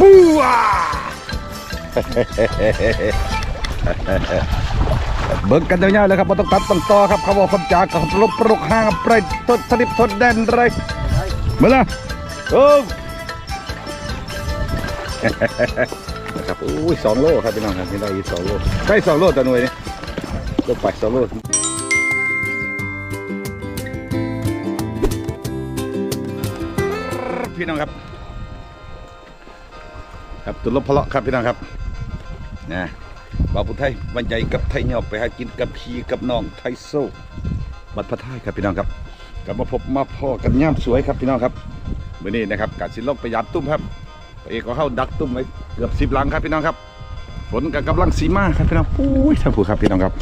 ปูอะเบิ่งกันยาวๆเลยครับบ่ต้องตัดต้องต่อครับเขาบอกคำจากของลบปรุกห้างไปทดสลิปทดแดนไรมาละโอ้นะครับอุ้ยสองโลครับพี่น้องครับพี่น้องอีกสองโลใกล้สองโลตัวหน่วยนี่ลงไปสองโลพี่น้องครับ ครับตุลพเลาะครับพี่น้องครับนะบ่าวผู้ไทยบรรยายกับไทยเหยบไปหากินกับพีกับน้องไทยโซ่บัดพระไทยครับพี่น้องครับกลับมาพบมาพ่อกันย่ามสวยครับพี่น้องครับมื้อนี้นะครับการสิลงไปยามตุ้มครับเอกก็เข้าดักตุ้มไว้เกือบสิบหลังครับพี่น้องครับฝนกับกำลังสีมาครับพี่น้องปุ้ยทางผู้ครับพี่น้องครับ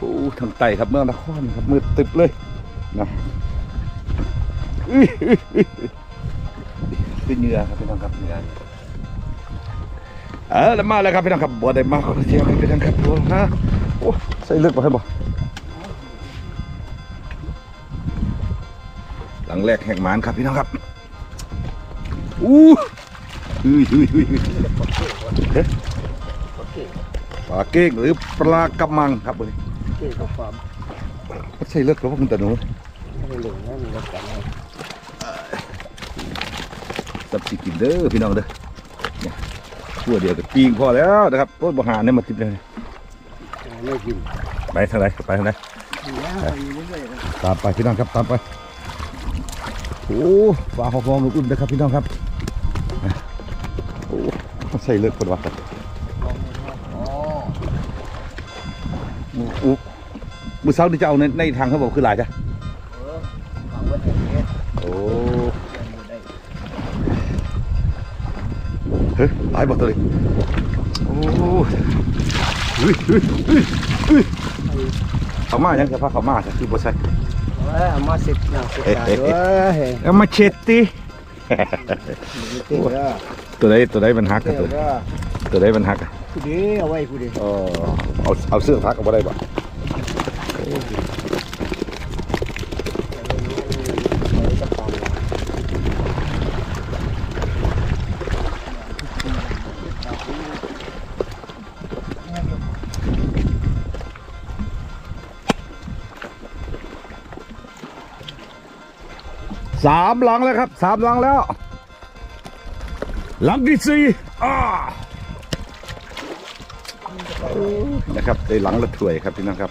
ปูทางไตครับเมืองนครครับมืดตึบเลยนะอืออืออื้อ เป็นเหงื่อครับพี่น้องครับเหงื่อเออแล้วมาแล้วครับพี่น้องครับบัวได้มาขอเที่ยวครับพี่น้องครับบัวฮะโอ้ใส่เลือดบ่ให้บ่หลังแรกแห่งหมานครับพี่น้องครับอู้อุ้ยอุ้ยอุ้ยอุ้ยปลาเก้งหรือปลากระมังครับวันนี้เกี่ยวกับความไม่ใช่เลือกหรอกว่าคุณตาหนูไม่เหลืองนั่นมีรถกันเลย สับสิกินเด้อพี่น้องเด้อเนี่ยชั่วเดียวกับปีงพอแล้วนะครับโอ้ยบหาเนี่ยมาติดเลยไม่กินไปทางไหนไปทางไหนแล้วไปเรื่อยๆนะตามไปพี่น้องครับตามไปโอ้ปลาหอมๆอุ่นๆนะครับพี่น้องครับโอ้ไม่ใช่เลือกคนวัดกันอ๋ออู้มือเช้านี่จะเอาในในทางเขาบอกคือหลายจ้ะ เฮ้ยหลายบอกตัวเลยโอ้เฮ้ยเฮ้ยเฮ้ยเฮ้ยเขามายังจะพาเขามาจะคือบ่ใช่เออมาสิบนะสิบนะเว้ยเอามาเช็ดติเก่งเด้อตัวใดตัวใดมันหักเก่กังนตัวเด้อตัวใดมันหักอะผู้ดีเอาไว้ผู้ดีเออเอาเอาเสื้อพักเอาบ่ได้บ่ สามหลังแล้วครับสามหลังแล้ว หลังที่สี่อ่านะครับได้หลังละถ้วยครับพี่น้องครับ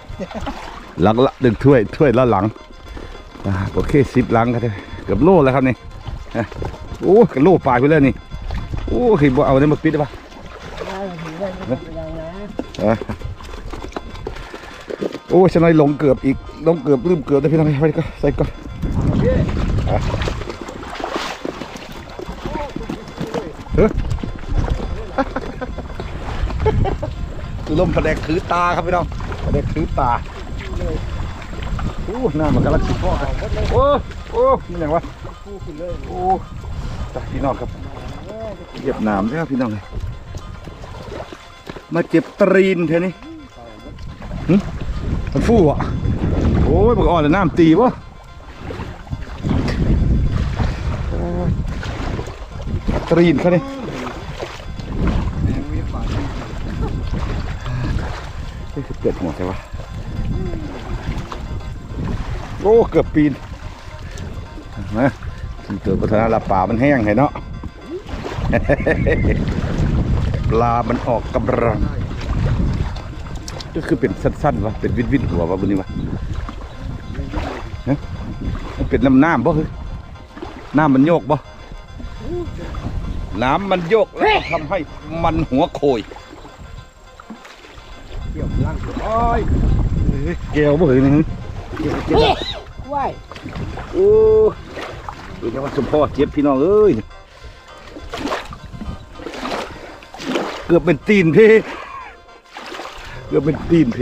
หลังละหนึ่งถ้วยถ้วยละหลังอ่าโอเคสิบหลังครับเกือบโลแล้วครับนี่ฮะโอ้กระโลปลายไปแล้วนี่โอ้เห็นบ่เอาเนี่ยมาปิดได้ปะได้ถือได้ไม่ต้องไปยังนะอะโอ้ฉันเลยหลงเกือบอีกหลงเกือบลืมเกือบได้พี่น้องไปก็ใส่ก่อน อะเฮ้ยลมแผดกถือตาครับพี่น้องแผดกถือตาโอ้หน้ามันกำลังสิพ่อครับโอ้โอ้นี่อย่างวะฟูขึ้นเลยโอ้ตาพี่น้องครับเหยียบหนามใช่ไหมพี่น้องเลยมาเจ็บตรีนเท่านี้มันฟู่อะโอ้ยมันอ่อนแล้วน้ำตีวะ ตรีนเขานี่นี่คือเกิดหัวใช่ปะโอ้ เกือบปีนนะที่เกิดพัฒนาลาป่ามันแห้งเห็นเนาะปลามันออกกำลังก็คือเป็นสั้นๆวะเป็นวินวินหัววะบุนี้วะฮะมันเป็นน้ำน้ำบ่คือน้ำมันโยกบ่ น้ำมันโยกแล้วทำให้มันหัวโคยเกี่ยวล่างโอ้ยเกลียวบ่คือนี่เกี่ยวเกี่ยวไหวโอ้ดูจังว่าสมพ่อเจ็บพี่น้องเอ้ยเกือบเป็นตีนเพเกือบเป็นตีนเพ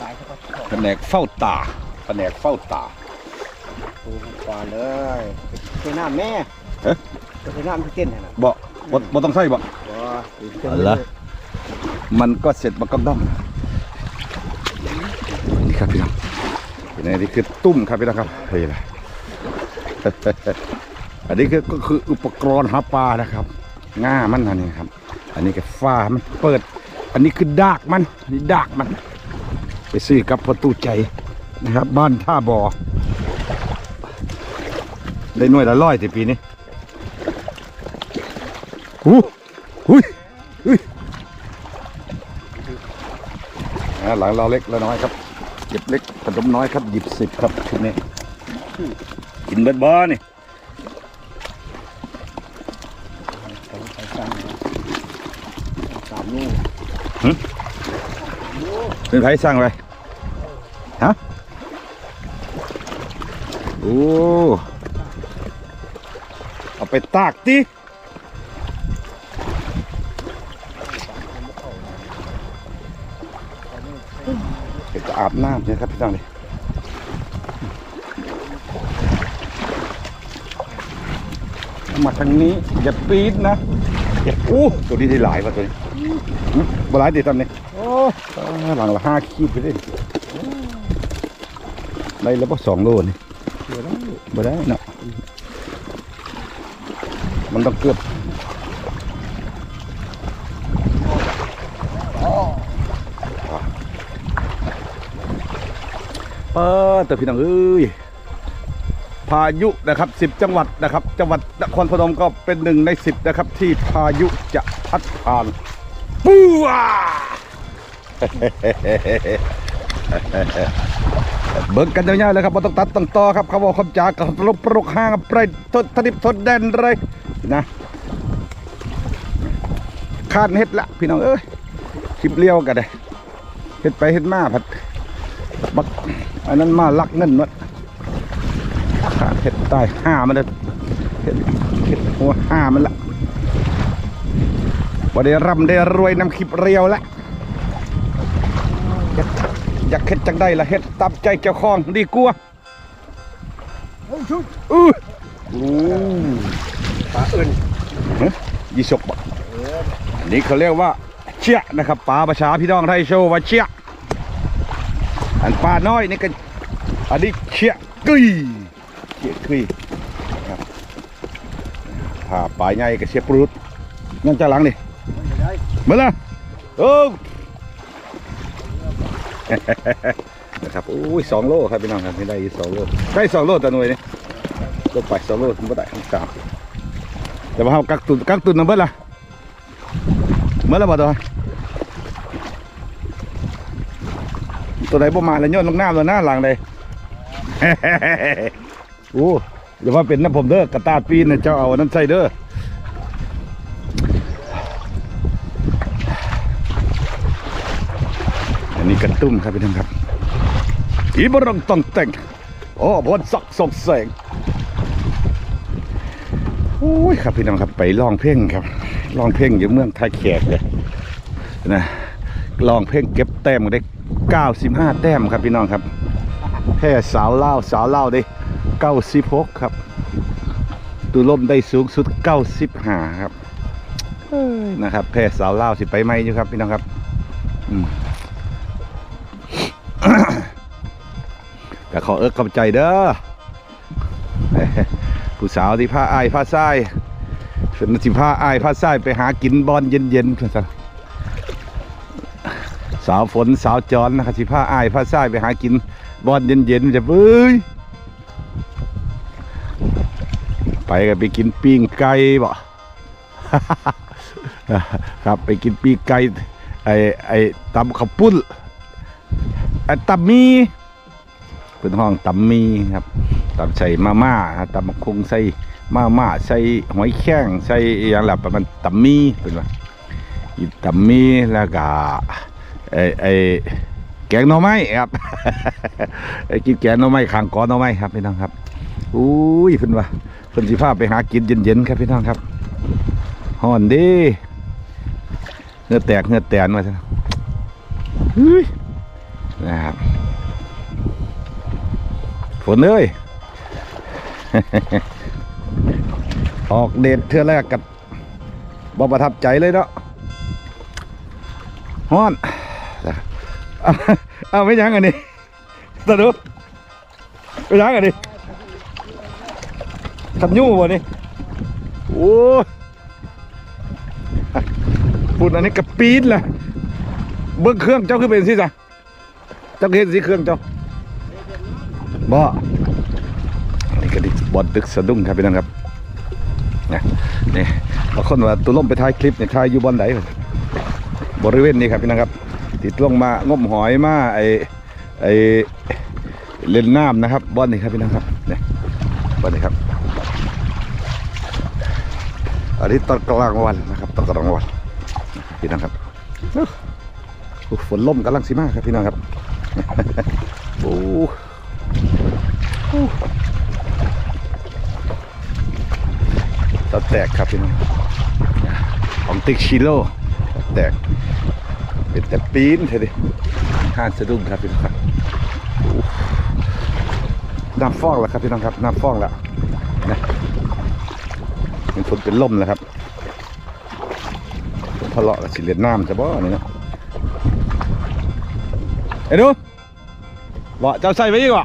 ตายเขาก็แผนกเฝ้าตา แผนกเฝ้าตาปูก่อนเลยเป็นน้ำแม่เอ๊ะเป็นน้ำที่เต้นน่ะบ่บ่บ่ต้องใส่บ่ว้าเอาละมันก็เสร็จมันก็ด้อมครับพี่น้องอันนี้คือตุ้มครับพี่น้องครับเฮ้ยนะอันนี้คือก็คืออุปกรณ์หาปลานะครับง่ามันอันนี้ครับ อันนี้ก็ฟ้ามันเปิด อันนี้คือดากมันอันนี้ดากมัน ไปซื้อกับประตูใจ นะครับ บ้านท่าบ่อได้หน่วยละร้อยแต่ปีนี้อู้หุยหุยอ่าหลังเราเล็กแล้วน้อยครับหยิบเล็กขนมน้อยครับหยิบสิบครับชุดนี้กินเบิดบอนี่ต้องใส่สั่งนะสามลูกเป็นไผสั่งไป โอ้เอาไปตากดิเดี๋ยวจะอาบน้ำเนี่ยครับพี่น้องเลยมาทางนี้ อย่าปีดนะอย่าอู้ตัวนี้ได้หลายว่ะตัวนี้หึบ่หลายดีตามนี้โอ้อ่าหลังละห้าขีดไปเลยได้แล้วป่สองโลนี่เดี๋ยวได้ บ่ได้เนาะมันต้องเกือบเปิดแต่พี่น้องเอ้ยพายุนะครับสิบจังหวัดนะครับ จังหวัดนครพนมก็เป็นหนึ่งในสิบนะครับ ที่พายุจะพัดผ่านปูว้า เบิ่งกันยาวๆเลยครับบ่ต้องตัดต้องต่อครับเขาบอกคำจากกับลบปรุกห้างไปทดทดิบทดแดนเลยนะคาดเฮ็ดละพี่น้องเอ้ยคลิปเลี้ยวกันเลยเฮ็ดไปเฮ็ดมาผัดบักอันนั้นมาลักเงินวัดขาดเฮ็ดใต้ห้ามันเลยเฮ็ดเฮ็ดหัวห้ามันละบ่ได้ร่ำได้รวยนำคลิปเรียวละ อยากเฮ็ดจังได้ละเฮ็ดตามใจเจ้าของดีกว่าโอ้ชุดอื้ออู้ปลาอื่นฮะยี่สกบ่นี่เขาเรียกว่าเชี่ยนะครับปลาประชาพี่น้องไทยโชว์ว่าเชี่ยอันปลาน้อยนี่ก็อันนี้เชี่ยกุยเชี่ยกุยครับถ้าปลาใหญ่ก็เชี่ยปรุดนั่นจะหลังนี่ไม่ได้มาละโอ้ นะครับโอ้ยสองโลครับพี่น้องครับไม่ได้สองโลได้สองโลแต่หน่วยนี่ลงไปสองโลผมไม่ได้ทั้งสามแต่ว่าเขากักตุนกักตุนน้ำเบิดละเมื่อไรบ่ตัวตัวไหนบ่มาแล้วย้อนลงน้ำแล้วหน้าหลังเลยโอ้อย่าว่าเป็นน้ำผมเด้อกระตาดปีนเนี่ยเจ้าเอาอันนั้นใส่เด้อ กระตุ้มครับพี่น้องครับอีบรังต้องแต่งโอ้บนสักสกแสงโอ้ยครับพี่น้องครับไปลองเพลงครับลองเพลงอยู่เมืองไทยแขกเลยนะลองเพลงเก็บแต้มได้95แต้มครับพี่น้องครับแค่สาวเล่าสาวเล่าได้96ครับตูล่มได้สูงสุด95ครับเอ้ยนะครับแพ้สาวเล่าสิไปไหมอยู่ครับพี่น้องครับ อืม ก็ขอเอิกกำใจเด้อผู้สาวที่พาอายพาซ้ายเป็นสิพาอายพาซ้ายไปหากินบอลเย็นๆสาวฝนสาวจอนนะครับสิพาอายพาซ้ายไปหากินบอลเย็นๆจะเอ้ยไปกันไปกินปิ้งไก่บ่ครับไปกินปิ้งไก่ไอ้ไอ้ตำข้าวปุ้นไอ้ตำมี เป็นห้องตำมีครับตำใส่มาม่าตำบักคุงใส่มาม่าใส่หอยแข้งใส่อย่างหละประมาณตำมีเป็นว่าอีตำมีแล้วก็ไอไอแกงหน่อไม้ครับไอกินแกงหน่อไม้ขางกอหน่อไม้ครับพี่น้องครับอุ้ยเพิ่นว่าเพิ่นสิพาไปหากินเย็นๆครับพี่น้องครับฮ้อนดีเหงือแตกเหงือแตนมาซะเฮ้ยนะครับ ฝนเอ้ย ออกเดทเทือแรกกับบอประทับใจเลยเนาะฮ้อนเอาไม่ยังอันนี้ตะดูไปยังกันดิขันยู่บ่นี่โอ้ยอะพูดอันนี้กระปีดเล่ะเบิ้งเครื่องเจ้าคือเป็นสิจ้ะเจ้าเห็นสิเครื่องเจ้า บ่อันนี้ก็ดิบอลตึกสะดุ้งครับพี่น้องครับนะนี่บางคนว่าตัวล่มไปถ่ายคลิปเนี่ยถ่ายอยู่บอลไหนบริเวณนี้ครับพี่น้องครับ ติดลงมางมหอยมาไอไอเล่นน้ำนะครับบอลนี่ครับพี่น้องครับเนี่ยบอลนี่ครับอันนี้ตอนกลางวันนะครับตอนกลางวันพี่น้องครับอู้หูฝนล่มกำลังสิมากครับพี่น้องครับโอ้ ตะแตกครับพี่น้องของติ๊กชิโร่ตะแตก เป็นแต่ปีนเถอะดิห้านสะดุ้งครับพี่น้องครับน้ำฟองแล้วครับพี่น้องครับน้ำฟองแล้วนะเป็นฝนเป็นลมแล้วครับทะเลาะกับสิเลียนน้ำจะบ่เนี่เนะไอ้หนูบ่เจ้าใส่ไว้ดีกว่า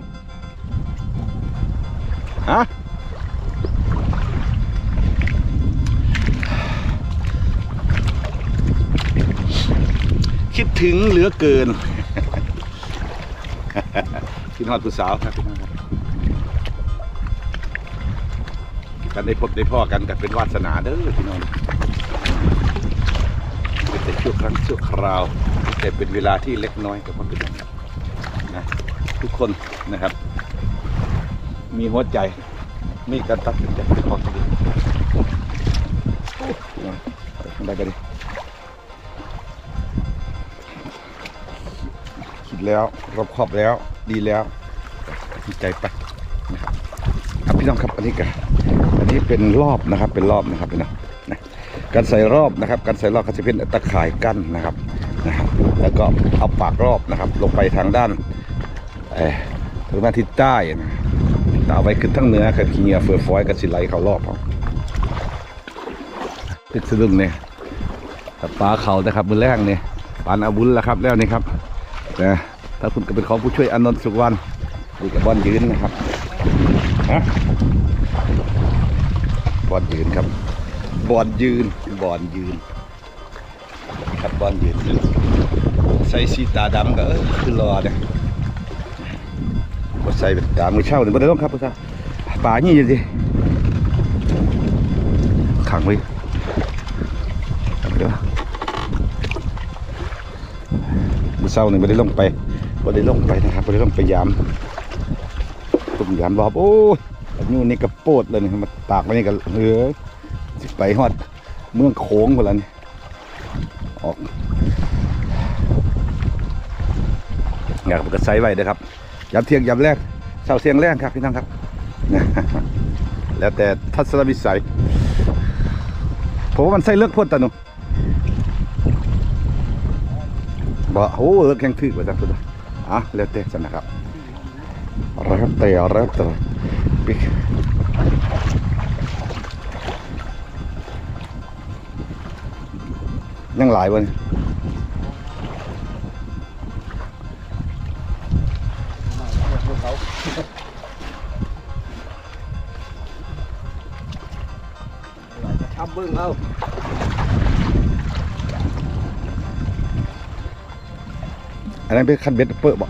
ถึงเหลือเกินคิดฮอดผู้สาวครับพี่น้องครับกันได้พบได้พ่อกันกันเป็นวาสนาเด้อพี่น้องเป็นแต่ชั่วครั้งชั่วคราว แต่เป็นเวลาที่เล็กน้อยกับคนเป็นอย่างนะทุกคนนะครับ มีหัวใจมีการตัดสินใจของตัวเองได้กันดิ แล้วรอบครอบแล้วดีแล้วดสินใจไปนะครับครับพี่น้องครับอันนี้ก็อันนี้เป็นรอบนะครับเป็นรอบนะครับพี่น้องนะการใส่รอบนะครับ การใส่รอบก็จะเป็นตะข่ายกั้นนะครับนะครับ แล้วก็เอาปากรอบนะครับ ลงไปทางด้านเออทางด้านทิศใต้นะต่เอาไว้ขึ้นทั้งเหนือครับขี้เงียเฟือฟอยกับสิไหลเขารอบเขาติดสะดุ้งเนี่ยปลาเขานะครับมือแรกเนี่ยปานอาบุญแล้วครับแล้วนี่ครับนะ ถ้าคุณก็เป็นของผู้ช่วยอนนท์สุวรรณนี่กับบอลยืนนะครับฮะบอลยืนครับบอลยืนบอลยืน ครับบอลยืน ใส่สีตาดำก็เออคือรอเนี่ยบ่ใส่เป็นตามือเช่าเนี่ยบ่ได้ต้องครับพ่อตาป่านี่อยู่สิขังไว้เดี๋ยวมื่อเช้านี่ไม่ได้ลงไป ไม่ได้ลงไปนะครับไม่ได้ลงไปยามตุ่มยามรอบโอ้ยนนู้นนี่กระโปดเลยนี่มาตากไว้นี่กันเฮ้ยสิไปฮอดเมืองโขงคนละนี่ออกอยากกระไซไว้เด้อครับยามเที่ยงยามแรกเช้าเที่ยงแรกครับพี่น้องครับ แล้วแต่ทัศนวิสัยผมว่ามันใส่เลือกพ่นตาหนูบ่โอ้เลิกแข่งถือว่าจังซั่น อะแล้วแต่ซั่นะครับแล้วแต่แล้วแต่ปิ๊กยังหลายวันทำเบิ้งเอา อันนั้นเป็นคันเบ็ดเปิดบ่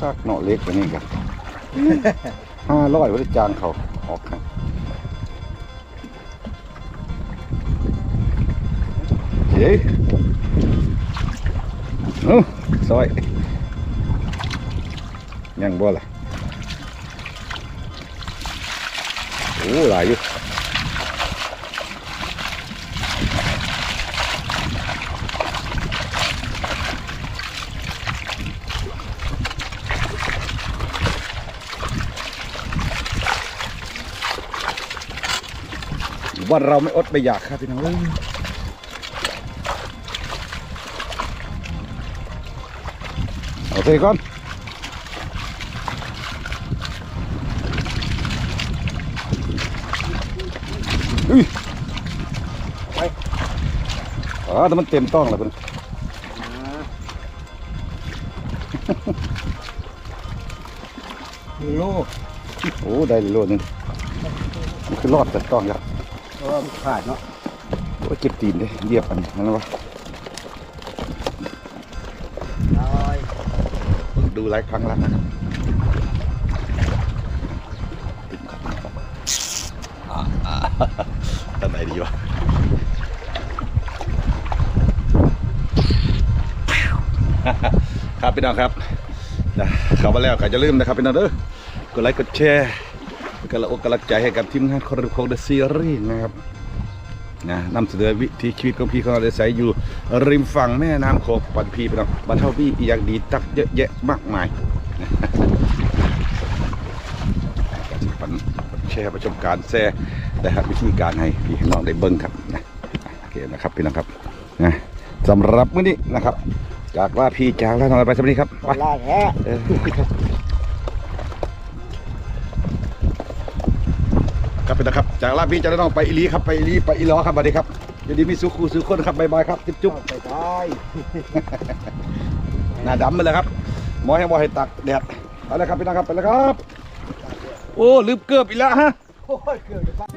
ซากเนาะเล็กกว่านี้กันห้าร้อยบริจางเขาออกให้เฮ้ยเอ้าซอย ยังบ่ล่ะ โอ้หลายอยู่วันเราไม่อดไม่อยากครับพี่น้องเอ้ยโอเคก่อน อแต่มันเต็มต้องแล้วเพิ่นหนึ่งโลโอ้ได้โลนึงมันคือรอดแต่ต้องครับเพราะว่ามันขาดเนาะโอ้ยเก็บตีนเลยเรียบอันนี้นั่นวะน้อยดูหลายครั้งแล้ว อันไหนดีวะครับพี่น้องครับนะข้ามาแล้วก็จะลืมนะครับพี่น้องเด้อกดไลค์กดแชร์กดละอกกำลังใจให้กับทีมงานคอร์โคเดอะซีรีส์นะครับนะนำเสนอวิถีชีวิตของพี่ของเราได้ใส่อยู่ริมฝั่งแม่น้ำโขงปันพีพี่น้องบรรเทาพี่อย่างดีตักเยอะแยะมากมายนะการที่ปันแชร์ประสบการณ์แชร์ นะครับวิธีการให้พี่น้องได้เบิ้งครับนะโอเคนะครับพี่น้องครับนะสำหรับมื้อนี้นะครับ จากว่าพี่จากแล้วทำอะไรไปสวัสดีครับไปล่างแฮะเออครับเป็นนะครับจากลาพี่จากแล้วน้องไปอีหลีครับไปอีหลีไปอีล้อครับสวัสดีครับเดี๋ยวดีมีสุขูสุขคนครับบายบายครับจุ๊บจุ๊บไปได้หน้าดำไปเลยครับหมอให้หมอให้ตักแดดไปแล้วครับพี่น้องครับไปแล้วครับ โอ้ลืมเกือบอีกแล้วฮะโอ้ยเกือบจะ